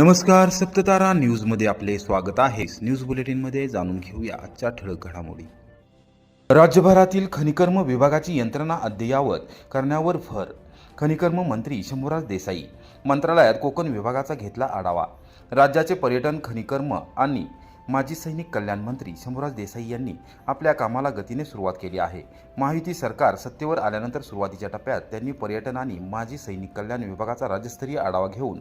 नमस्कार सप्ततारा न्यूजमध्ये आपले स्वागत आहे. न्यूज बुलेटिनमध्ये जाणून घेऊया आजच्या ठळक घडामोडी. राज्यभरातील खनिकर्म विभागाची यंत्रणा अद्ययावत करण्यावर भर. खनिकर्म मंत्री शंभूराज देसाई मंत्रालयात कोकण विभागाचा घेतला आढावा. राज्याचे पर्यटन खनिकर्म आणि माजी सैनिक कल्याण मंत्री शंभूराज देसाई यांनी आपल्या कामाला गतीने सुरुवात केली आहे. महायुती सरकार सत्तेवर आल्यानंतर सुरुवातीच्या टप्प्यात त्यांनी पर्यटन आणि माजी सैनिक कल्याण विभागाचा राज्यस्तरीय आढावा घेऊन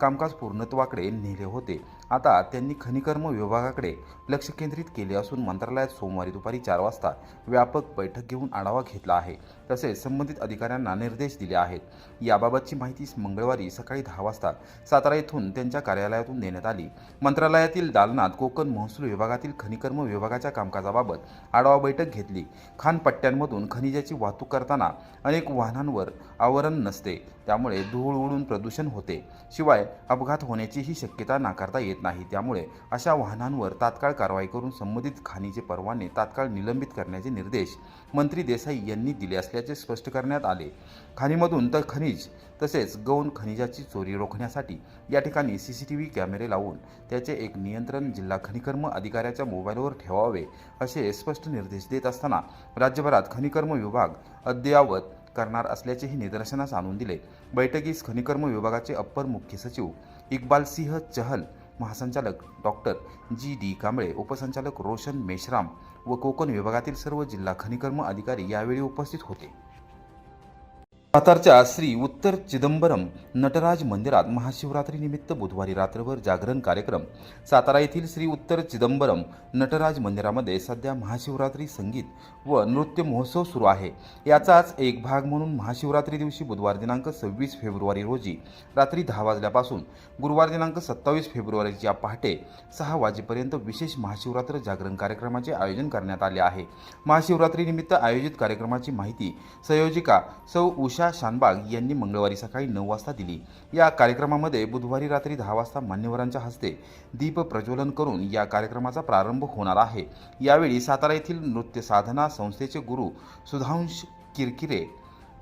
कामकाज पूर्णत्वाकडे नेले होते. आता त्यांनी खनिकर्म विभागाकडे लक्ष केंद्रित केले असून मंत्रालयात सोमवारी दुपारी चार वाजता व्यापक बैठक घेऊन आढावा घेतला आहे. तसेच संबंधित अधिकाऱ्यांना निर्देश दिले आहेत. याबाबतची माहिती मंगळवारी सकाळी दहा वाजता सातारा येथून त्यांच्या कार्यालयातून देण्यात आली. मंत्रालयातील दालनात कोकण महसूल विभागातील खनिकर्म विभागाच्या कामकाजाबाबत आढावा बैठक घेतली. खानपट्ट्यांमधून खनिजाची वाहतूक करताना अनेक वाहनांवर आवरण नसते. त्यामुळे धूळ उडून प्रदूषण होते. शिवाय अपघात होण्याचीही शक्यता नाकारता येत नाही. त्यामुळे अशा वाहनांवर तात्काळ कारवाई करून संबंधित खाणीचे परवाने तात्काळ निलंबित करण्याचे निर्देश मंत्री देसाई यांनी दिले असल्याचे स्पष्ट करण्यात आले. खाणीमधून तर खनिज तसेच गौण खनिजाची चोरी रोखण्यासाठी या ठिकाणी सी सी टी व्ही कॅमेरे लावून त्याचे एक नियंत्रण जिल्हा खनिकर्म अधिकाऱ्याच्या मोबाईलवर ठेवावे असे स्पष्ट निर्देश देत असताना राज्यभरात खनिकर्म विभाग अद्ययावत करणार असल्याचेही निदर्शनास आणून दिले. बैठकीस खनिकर्म विभागाचे अप्पर मुख्य सचिव इक्बाल सिंह चहल महासंचालक डॉक्टर जी डी कांबळे उपसंचालक रोशन मेश्राम व कोकण विभागातील सर्व जिल्हा खनिकर्म अधिकारी यावेळी उपस्थित होते. सातारच्या श्री उत्तर चिदंबरम नटराज मंदिरात महाशिवरात्रीनिमित्त बुधवारी रात्रभर जागरण कार्यक्रम. सातारा येथील श्री उत्तर चिदंबरम नटराज मंदिरामध्ये सध्या महाशिवरात्री संगीत व नृत्य महोत्सव सुरू आहे. याचाच एक भाग म्हणून महाशिवरात्री दिवशी बुधवार दिनांक सव्वीस फेब्रुवारी रोजी रात्री दहा वाजल्यापासून गुरुवार दिनांक सत्तावीस फेब्रुवारीच्या पहाटे सहा वाजेपर्यंत विशेष महाशिवरात्र जागरण कार्यक्रमाचे आयोजन करण्यात आले आहे. महाशिवरात्रीनिमित्त आयोजित कार्यक्रमाची माहिती संयोजिका सौ उषा शानबाग यांनी मंगळवारी सकाळी नऊ वाजता दिली. या कार्यक्रमामध्ये बुधवारी रात्री दहा वाजता मान्यवरांच्या हस्ते दीप प्रज्वलन करून या कार्यक्रमाचा प्रारंभ होणार आहे. यावेळी सातारा येथील नृत्य साधना संस्थेचे गुरु सुधांश किरकिरे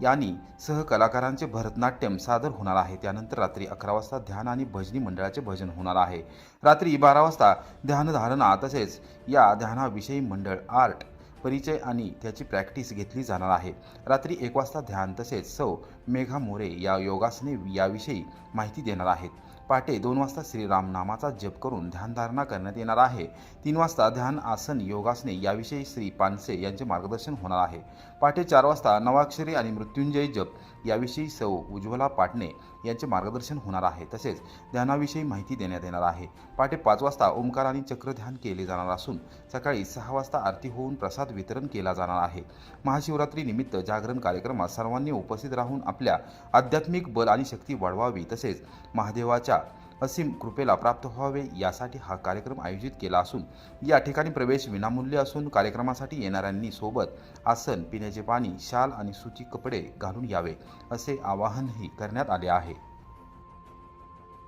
यांनी सहकलाकारांचे भरतनाट्यम सादर होणार आहे. त्यानंतर रात्री अकरा वाजता ध्यान आणि भजनी मंडळाचे भजन होणार आहे. रात्री बारा वाजता ध्यानधारणा तसेच या ध्यानाविषयी मंडळ आर्ट परिचय आणि त्याची प्रॅक्टिस घेतली जाणार आहे. रात्री एक वाजता ध्यान तसेच सौ मेघा मोरे या योगासने याविषयी माहिती देणार आहेत. पहाटे दोन वाजता श्रीरामनामाचा जप करून ध्यानधारणा करण्यात येणार आहे. तीन वाजता ध्यान आसन योगासने याविषयी श्री पानसे यांचे मार्गदर्शन होणार आहे. पहाटे चार वाजता नवाक्षरी आणि मृत्युंजय जप याविषयी सौ उज्ज्वला पाटणे यांचे मार्गदर्शन होणार आहे. तसेच ध्यानाविषयी माहिती देण्यात येणार आहे. पहाटे पाच वाजता ओंकार आणि चक्रध्यान केले जाणार असून सकाळी सहा वाजता आरती होऊन प्रसाद वितरण केला जाणार आहे. महाशिवरात्री निमित्त जागरण कार्यक्रमात सर्वांनी उपस्थित राहून आपल्या आध्यात्मिक बल आणि शक्ती वाढवावी. तसेच महादेवाच्या असीम कृपेला प्राप्त व्हावे यासाठी हा कार्यक्रम आयोजित केला असून या ठिकाणी प्रवेश विनामूल्य असून कार्यक्रमासाठी येणाऱ्यांनी सोबत आसन पिण्याचे पाणी शाल आणि सुती कपडे घालून यावे असे आवाहनही करण्यात आले आहे.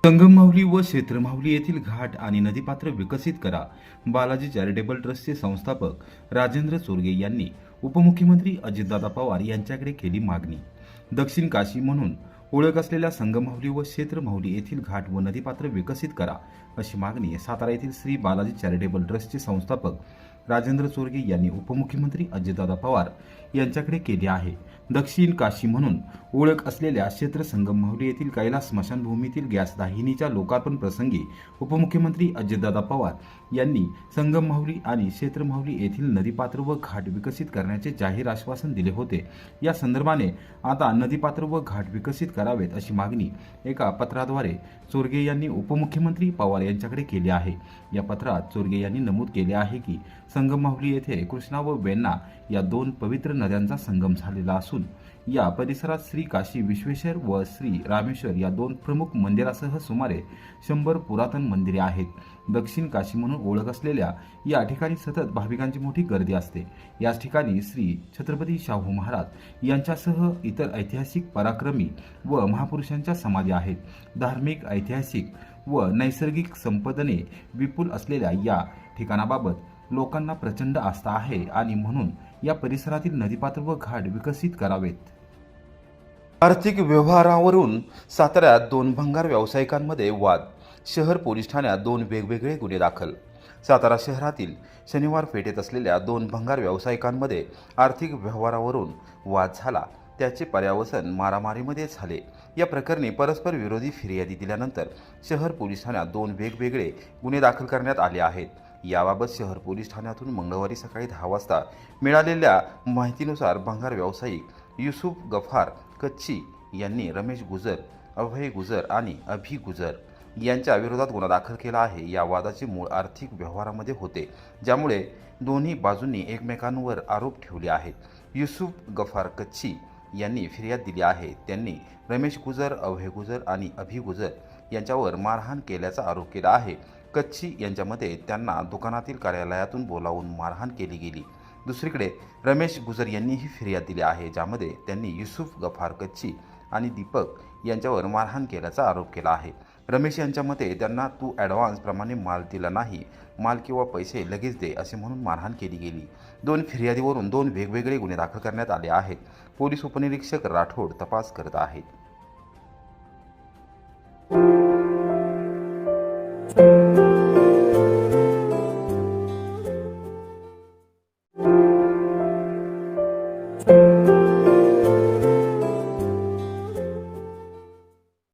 संगममाहुली व क्षेत्रमाहुली येथील घाट आणि नदीपात्र विकसित करा. बालाजी चॅरिटेबल ट्रस्टचे संस्थापक राजेंद्र चोरगे यांनी उपमुख्यमंत्री अजितदादा पवार यांच्याकडे केली मागणी. दक्षिण काशी म्हणून ओळख असलेल्या संगममाहुली व क्षेत्रमाहुली येथील घाट व नदीपात्र विकसित करा अशी मागणी सातारा येथील श्री बालाजी चॅरिटेबल ट्रस्टचे संस्थापक राजेंद्र चोरगे यांनी उपमुख्यमंत्री अजितदादा पवार यांच्याकडे केली आहे. दक्षिण काशी म्हणून ओळख असलेल्या क्षेत्र संगम येथील कैलास स्मशानभूमीतील गॅस दाहिनीच्या लोकार्पण प्रसंगी उपमुख्यमंत्री अजितदादा पवार यांनी संगममाहुली आणि क्षेत्रमहुली येथील नदीपात्र व घाट विकसित करण्याचे जाहीर आश्वासन दिले होते. या संदर्भाने आता नदीपात्र व घाट विकसित करावेत अशी मागणी एका पत्राद्वारे चोरगे यांनी उपमुख्यमंत्री पवार यांच्याकडे केली आहे. या पत्रात चोरगे यांनी नमूद केले आहे की संगममाहुली येथे कृष्णा व वेण्णा या दोन पवित्र नद्यांचा संगम झालेला असून असून या परिसरात श्री काशी विश्वेश्वर व श्री रामेश्वर या दोन प्रमुख मंदिरासह सुमारे शंभर पुरातन मंदिरे आहेत. दक्षिण काशी म्हणून ओळख असलेल्या या ठिकाणी सतत भाविकांची मोठी गर्दी असते. याच ठिकाणी श्री छत्रपती शाहू महाराज यांच्यासह इतर ऐतिहासिक पराक्रमी व महापुरुषांच्या समाधी आहेत. धार्मिक ऐतिहासिक व नैसर्गिक संपदने विपुल असलेल्या या ठिकाणाबाबत लोकांना प्रचंड आस्था आहे आणि म्हणून या परिसरातील नदीपात्र व घाट विकसित करावेत. आर्थिक व्यवहारावरून साताऱ्यात दोन भंगार व्यावसायिकांमध्ये वाद. शहर पोलीस ठाण्यात दोन वेगवेगळे गुन्हे दाखल. सातारा शहरातील शनिवार पेठेत असलेल्या दोन भंगार व्यावसायिकांमध्ये आर्थिक व्यवहारावरून वाद झाला. त्याचे पर्यावसन मारामारीमध्ये झाले. या प्रकरणी परस्पर विरोधी फिर्यादी दिल्यानंतर शहर पोलीस ठाण्यात दोन वेगवेगळे गुन्हे दाखल करण्यात आले आहेत. याबाबत शहर पोलीस ठाण्यातून मंगळवारी सकाळी दहा वाजता मिळालेल्या माहितीनुसार भंगार व्यावसायिक युसुफ गफार कच्ची यांनी रमेश गुजर अभय गुजर आणि अभि गुजर यांच्या विरोधात गुन्हा दाखल केला आहे. या वादाचे मूळ आर्थिक व्यवहारामध्ये होते ज्यामुळे दोन्ही बाजूंनी एकमेकांवर आरोप ठेवले आहेत. युसुफ गफार कच्ची यांनी फिर्याद दिली आहे. त्यांनी रमेश गुजर अभय गुजर आणि अभि गुजर यांच्यावर मारहाण केल्याचा आरोप केला आहे. कच्ची यांच्यामध्ये त्यांना दुकानातील कार्यालयातून बोलावून मारहाण केली गेली. दुसरीकडे रमेश गुजर यांनीही फिर्याद दिली आहे ज्यामध्ये त्यांनी युसुफ गफार कच्ची आणि दीपक यांच्यावर मारहाण केल्याचा आरोप केला आहे. रमेश यांच्या मते त्यांना तू ॲडव्हान्सप्रमाणे माल दिला नाही माल किंवा पैसे लगेच दे असे म्हणून मारहाण केली गेली. दोन फिर्यादीवरून दोन वेगवेगळे गुन्हे दाखल करण्यात आले आहेत. पोलीस उपनिरीक्षक राठोड तपास करत आहेत.